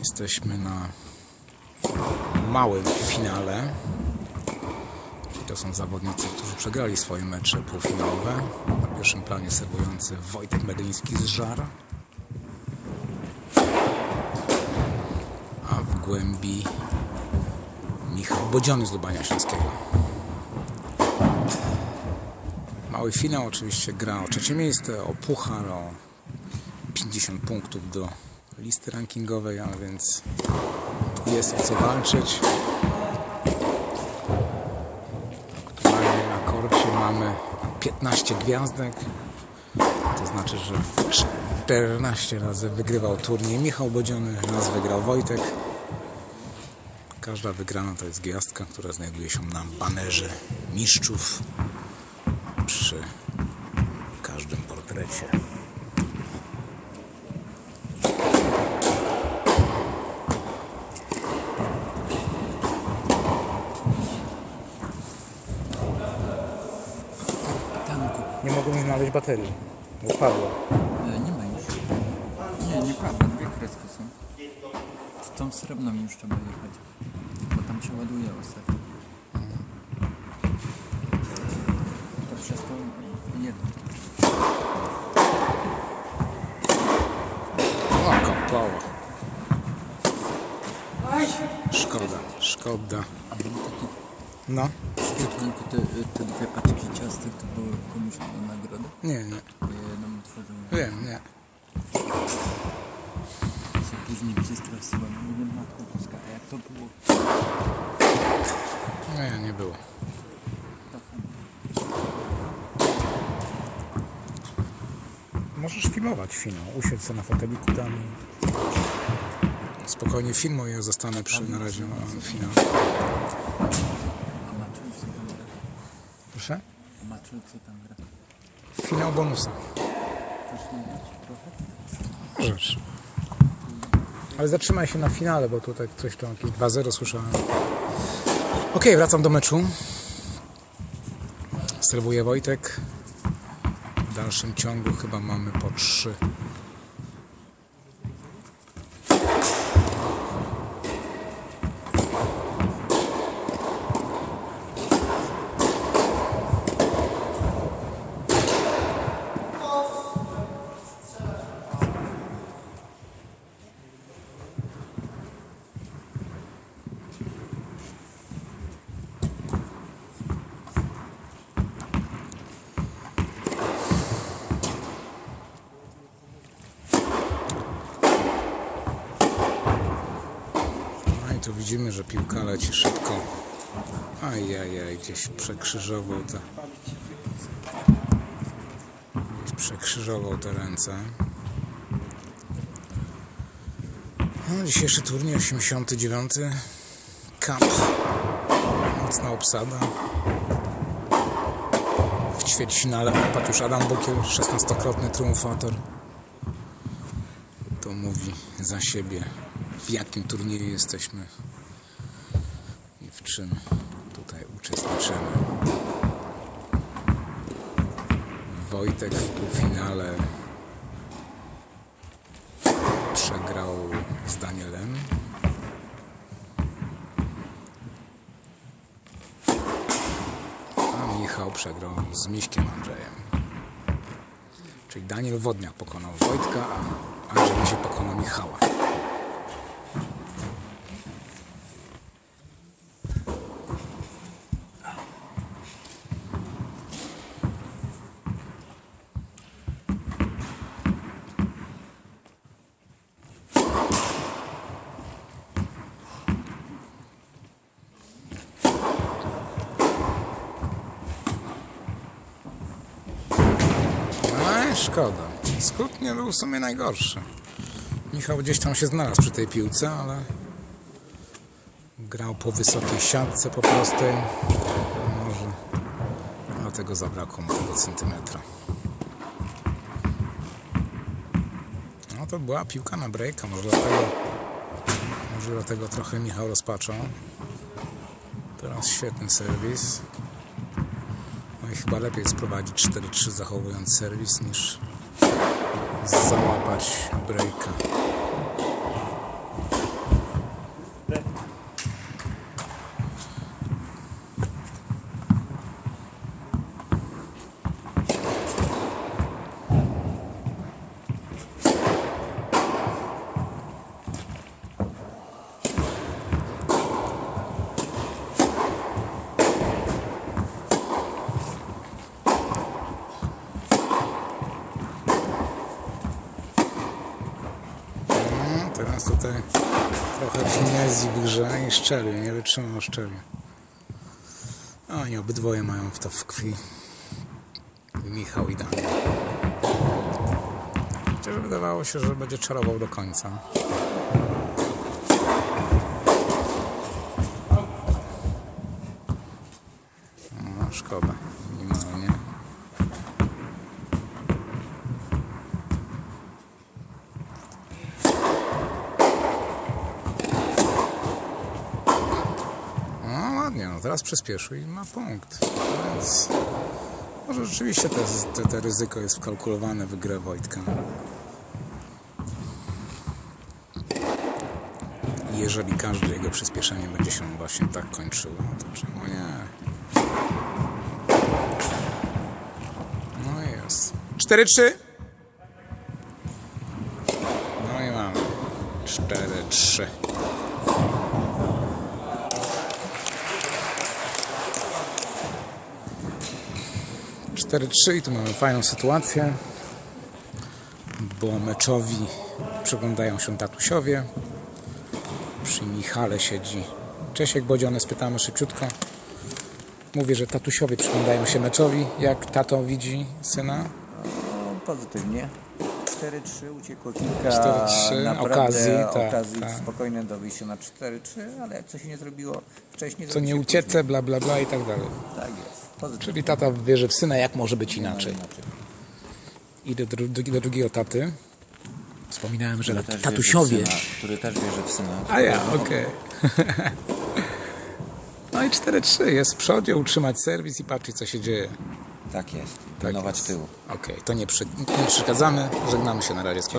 Jesteśmy na małym finale. To są zawodnicy, którzy przegrali swoje mecze półfinałowe. Na pierwszym planie serwujący Wojtek Medyński z Żar. A w głębi Michał Bodziony z Lubania Śląskiego. Mały finał oczywiście gra o trzecie miejsce, o puchar, o 50 punktów do listy rankingowej, a więc jest o co walczyć. Aktualnie na korcie mamy 15 gwiazdek. To znaczy, że 14 razy wygrywał turniej Michał Bodziony, raz wygrał Wojtek. Każda wygrana to jest gwiazdka, która znajduje się na banerze mistrzów przy każdym portrecie. Nie mogą mi znaleźć baterii, bo padła. E, nie ma już. Nie, nieprawda, dwie kreski są. Z tą srebrną już trzeba jechać. Bo tam się ładuje ostatnio. To przez to jedno. O, kopała. Szkoda, szkoda. A mam taki No, Tanku, te, te dwie paczki ciastek to były komuś na nagrodę. nie, nie, ja jedną otworzyłem. wiem, nie. się później przestraszyłem. Mówię, matko boska, a jak to było? Nie, nie było. Możesz filmować finał. Sobie na foteliku tam i... Spokojnie filmuj, ja zostanę przy na razie na finał. A Maciu co tam gra? Proszę? Maciu co tam gra? Finał bonusa. Chcesz? Możesz. Ale zatrzymaj się na finale, bo tutaj coś tam jakieś 2-0 słyszałem. Okej, wracam do meczu. Serwuje Wojtek. W dalszym ciągu chyba mamy po 3. tu widzimy, że piłka leci szybko. Ajajaj, gdzieś przekrzyżował te... Gdzieś przekrzyżował te ręce. No, dzisiejszy turniej 89. Cup. Mocna obsada. W ćwierćfinale wpadł już Adam Bokiel, 16-krotny triumfator. To mówi za siebie, w jakim turnieju jesteśmy i w czym tutaj uczestniczymy. Wojtek w półfinale przegrał z Danielem. A Michał przegrał z Miśkiem Andrzejem. Czyli Daniel Wodniak pokonał Wojtka, a Andrzej się pokonał Michała. No i szkoda. Skrót nie był w sumie najgorszy. Michał gdzieś tam się znalazł przy tej piłce, ale grał po wysokiej siatce po prostej. Może dlatego zabrakło mu tego centymetra. No to była piłka na breaka, może dlatego, może dlatego trochę Michał rozpaczał. Teraz świetny serwis. Chyba lepiej sprowadzić 4-3 zachowując serwis niż załapać breaka. teraz trochę finezji w grze i szczelił, nie wytrzymał szczelił. Oni obydwoje mają w to w krwi. Michał i Daniel. Chociaż wydawało się, że będzie czarował do końca. No, szkoda. No ładnie, no teraz przyspieszył i ma punkt. Więc może rzeczywiście te, te, te ryzyko jest wkalkulowane w grę Wojtka. Jeżeli każde jego przyspieszenie będzie się właśnie tak kończyło, to czemu nie? No jest. 4-3. No i mamy. 4-3. Cztery trzy i tu mamy fajną sytuację, bo meczowi przyglądają się tatusiowie. Przy Michale siedzi Czesiek Bodziony, spytamy szybciutko. Mówi, że tatusiowie przyglądają się meczowi, jak tato widzi syna. No, pozytywnie. 4-3 uciekło kilka 4-3, naprawdę okazji, tak, okazji tak. spokojne do wyjścia na 4-3, ale coś się nie zrobiło wcześniej, Co zrobi nie uciece, bla bla bla i tak dalej. później. Tak jest. Czyli tata wierzy w syna, jak może być inaczej. Idę do, do, do drugiego taty. Wspominałem, że Który tatusiowie. syna, który też wierzy w syna. A ja, okej. no i 4-3 jest w przodzie, utrzymać serwis i patrzeć co się dzieje. Tak jest. Tak Pilnować tyłu. Okej, to nie, przy, nie przeszkadzamy. Żegnamy się na razie